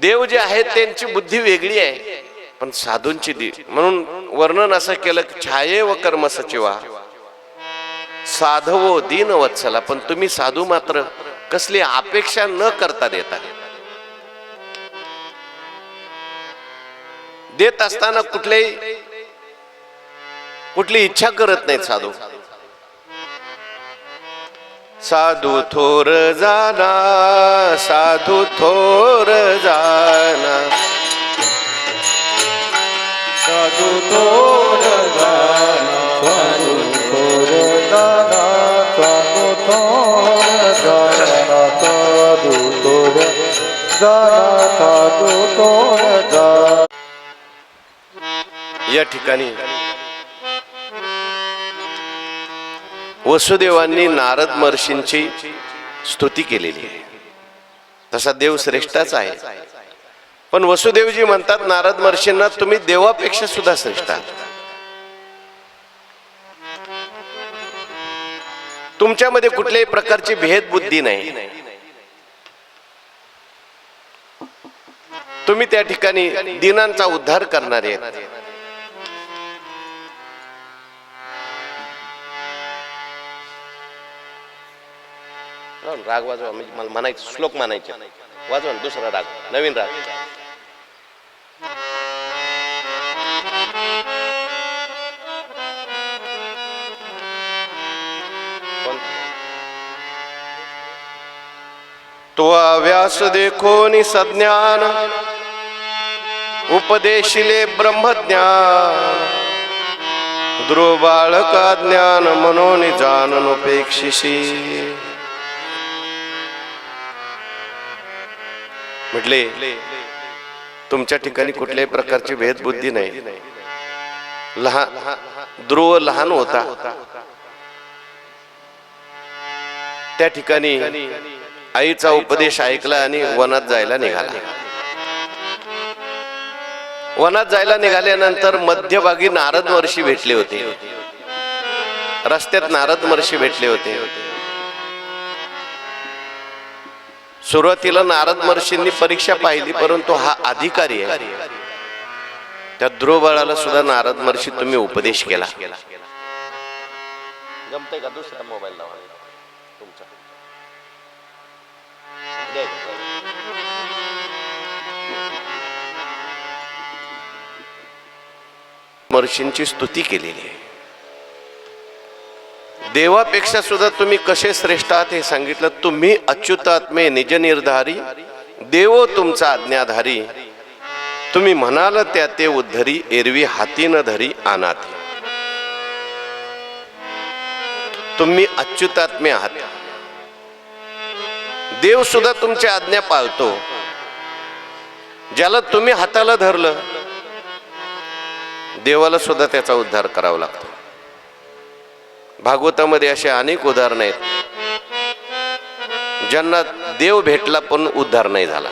देव जे आहेत त्यांची बुद्धी वेगळी आहे. पण साधूंची दी म्हणून वर्णन असं केलं छाये व कर्म सचिवा. साधवो दिन वत्सला. पण तुम्ही साधू मात्र कसली अपेक्षा न करता देता. देत असताना कुठलेही कुठली इच्छा करत नाहीत साधू. साधू थोर जाना साधू थोर जा या ठिकाणी वसुदेवांनी नारद महर्षींची स्तुती केलेली आहे. तसा देव श्रेष्ठच आहे. पण वसुदेवजी म्हणतात नारद महर्षींना तुम्ही देवापेक्षा सुद्धा श्रेष्ठ आहात. तुमच्यामध्ये कुठल्याही प्रकारची भेदबुद्धी नाही. तुम्ही त्या ठिकाणी दिनांचा उद्धार करणारे आहेत. राग वाजवा म्हणजे मला म्हणायचं श्लोक म्हणायचे. वाजवा दुसरा राग नवीन राग. तो व्यास देखो नि सज्ञान। उपदेशिले ब्रह्मज्ञान। ध्रुव बाळका ज्ञान म्हणून जाणनुपेक्षिशी म्हटले तुमच्या ठिकाणी कुठल्याही प्रकारची भेदबुद्धी नाही. लहान ध्रुव लहान होता. त्या ठिकाणी आईचा उपदेश ऐकला आणि वनात जायला निघाला. वनात जायला निघाल्यानंतर मध्यभागी नारद वर्षी भेटले होते. रस्त्यात नारद वर्षी भेटले होते. सुरुवातीला नारद महर्षींनी परीक्षा पाहिली परंतु हा अधिकारी आहे. त्या ध्रुव बाळाला सुद्धा नारद महर्षी तुम्ही उपदेश केला. जमतंय का दुसरा मोबाईल लावा तुमचा. महर्षींची स्तुती केलेली आहे. देवापेक्षा सुद्धा तुम्ही कसे श्रेष्ठ आहात हे सांगितलं. तुम्ही अच्युतात्मे निजनिर्धारी देवो तुमचा आज्ञाधारी. तुम्ही म्हणाल त्या ते उद्धरी एरवी हाती न धरी आणात तुम्ही अच्युतात्मे आहात. देव सुद्धा तुमची आज्ञा पाळतो. ज्याला तुम्ही हाताला धरलं देवाला सुद्धा त्याचा उद्धार करावा लागतो. भागवतामध्ये असे अनेक उदाहरण आहेत. ज्यांना देव भेटला पण उद्धार नाही झाला.